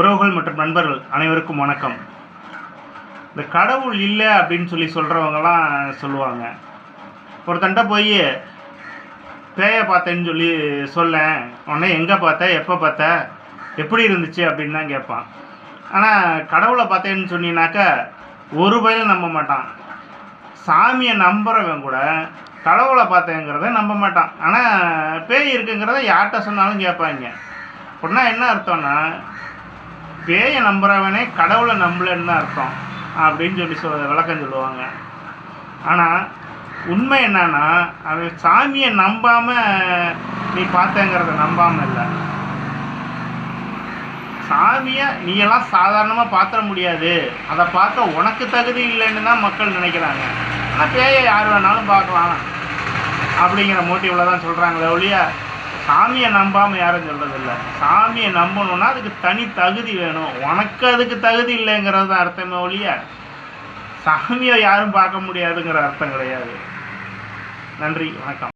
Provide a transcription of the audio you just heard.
உறவுகள் மற்றும் நண்பர்கள் அனைவருக்கும் வணக்கம். இந்த கடவுள் இல்லை அப்படின்னு சொல்லி சொல்கிறவங்கலாம் சொல்லுவாங்க. ஒருத்தன்ட்ட போய் பேயை பார்த்தேன்னு சொல்லி சொல்லேன் உடனே எங்கே பார்த்த எப்போ பார்த்த எப்படி இருந்துச்சு அப்படின்னு தான் கேட்பான். ஆனால் கடவுளை பார்த்தேன்னு சொன்னீங்கனாக்கா ஒரு பயிலும் நம்ப மாட்டான். சாமியை நம்புறவன் கூட கடவுளை பார்த்தேங்கிறத நம்ப மாட்டான். ஆனால் பேய் இருக்குங்கிறத யார்கிட்ட சொன்னாலும் கேட்பாங்க. அப்படின்னா என்ன அர்த்தம்னா பேயை நம்புறவனே கடவுளை நம்பலன்னு தான் அர்த்தம் அப்படின்னு சொல்லி சொல் விளக்கம் சொல்லுவாங்க. ஆனால் உண்மை என்னன்னா அவன் சாமியை நம்பாம நீ பார்த்தேங்கிறத நம்பாம இல்லை. சாமியை நீ எல்லாம் சாதாரணமாக பார்த்துட முடியாது. அதை பார்க்க உனக்கு தகுதி இல்லைன்னு தான் மக்கள் நினைக்கிறாங்க. ஆனால் பேயை யார் வேணாலும் பார்க்கலாம் அப்படிங்கிற மோட்டிவில் தான் சொல்கிறாங்களே ஒழிய சாமியை நம்பாமல் யாரும் சொல்கிறதில்ல சாமியை நம்பணும்னா அதுக்கு தனி தகுதி வேணும். உனக்கு அதுக்கு தகுதி இல்லைங்கிறது தான் அர்த்தமே ஒழிய சாமியை யாரும் பார்க்க முடியாதுங்கிற அர்த்தம் கிடையாது. நன்றி வணக்கம்.